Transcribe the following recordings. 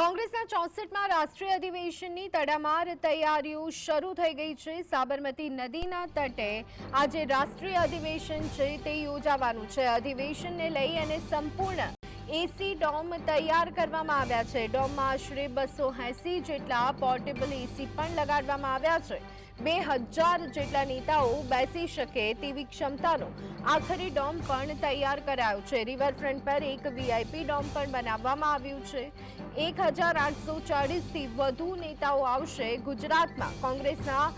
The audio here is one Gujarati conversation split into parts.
કોંગ્રેસના ચોસઠમાં રાષ્ટ્રીય અધિવેશનની તડામાર તૈયારીઓ શરૂ થઈ ગઈ છે. સાબરમતી નદીના તટે આજે રાષ્ટ્રીય અધિવેશન છે તે યોજાવાનું છે. અધિવેશનને લઈ અને સંપૂર્ણ એસી ડોમ તૈયાર કરવામાં આવ્યા છે. ડોમમાં આશરે બસો એસી જેટલા પોર્ટેબલ એસી પણ લગાડવામાં આવ્યા છે. બે હજાર જેટલા નેતાઓ બેસી શકે તેવી ક્ષમતાનો આખરી ડોમ પણ તૈયાર કરાયો છે. રિવરફ્રન્ટ પર એક વીઆઈપી ડોમ પણ બનાવવામાં આવ્યું છે. એક હજાર આઠસો ચાળીસથી વધુ નેતાઓ આવશે ગુજરાતમાં. કોંગ્રેસના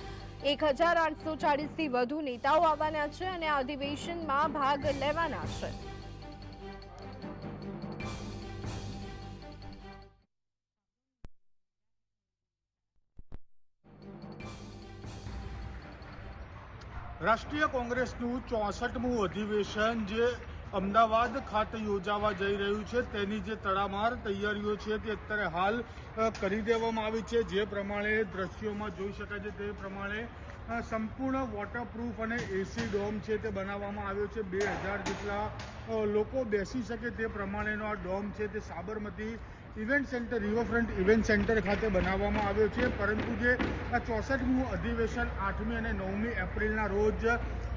એક હજાર આઠસો ચાળીસથી વધુ નેતાઓ આવવાના છે અને આ અધિવેશનમાં ભાગ લેવાના છે. રાષ્ટ્રીય કોંગ્રેસનું ચોસઠમું અધિવેશન જે અમદાવાદ ખાતે યોજાવા જઈ રહ્યું છે, તેની જે તડામાર તૈયારીઓ છે તે અત્યારે હાલ કરી દેવામાં આવી છે. જે પ્રમાણે દ્રશ્યોમાં જોઈ શકાય છે, તે પ્રમાણે સંપૂર્ણ વોટરપ્રૂફ અને એસી ડોમ છે તે બનાવવામાં આવ્યો છે. બે હજાર જેટલા લોકો બેસી શકે તે પ્રમાણેનો આ ડોમ છે તે Sabarmati event centre, riverfront event centre ખાતે બનાવવામાં આવ્યો છે. પરંતુ જે આ ચોસઠમું અધિવેશન આઠમી અને નવમી એપ્રિલના રોજ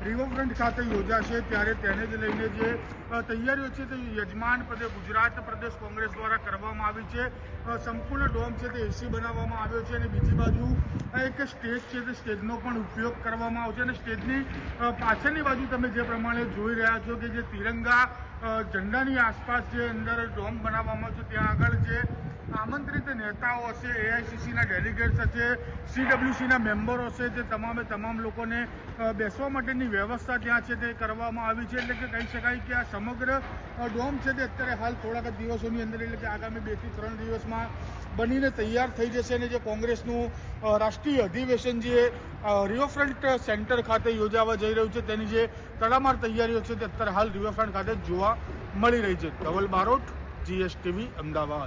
રિવરફ્રન્ટ ખાતે યોજાશે, ત્યારે તેને જ લઈને જે તૈયારીઓ છે તે યજમાન પ્રદેશ ગુજરાત પ્રદેશ કોંગ્રેસ દ્વારા કરવામાં આવી છે. સંપૂર્ણ ડોમ છે તે એસી બનાવવામાં આવ્યો છે અને બીજી બાજુ એક સ્ટેજ છે તે સ્ટેજનો પણ ઉપયોગ કરવામાં આવશે. અને સ્ટેજની પાછળની બાજુ તમે જે પ્રમાણે જોઈ રહ્યા છો કે જે તિરંગા ઝંડાની આસપાસ જે અંદર ડોમ બનાવવામાં છે ત્યાં આગળ જે નેતાઓ હશે એઆઈસીસીના ડેલિગેટ્સ હશે સીડબ્લ્યુસીના મેમ્બરો હશે, જે તમામે તમામ લોકોને બેસવા માટેની વ્યવસ્થા ત્યાં છે તે કરવામાં આવી છે. એટલે કે કહી શકાય કે આ સમગ્ર ડોમ છે તે અત્યારે હાલ થોડાક જ દિવસોની અંદર, એટલે કે આગામી બેથી ત્રણ દિવસમાં બનીને તૈયાર થઈ જશે. અને જે કોંગ્રેસનું રાષ્ટ્રીય અધિવેશન જે રિવરફ્રન્ટ સેન્ટર ખાતે યોજાવા જઈ રહ્યું છે, તેની જે તડામાર તૈયારીઓ છે તે અત્યારે હાલ રિવરફ્રન્ટ ખાતે જોવા મળી રહી છે. ધવલ બારોટ જીએસટીવી અમદાવાદ.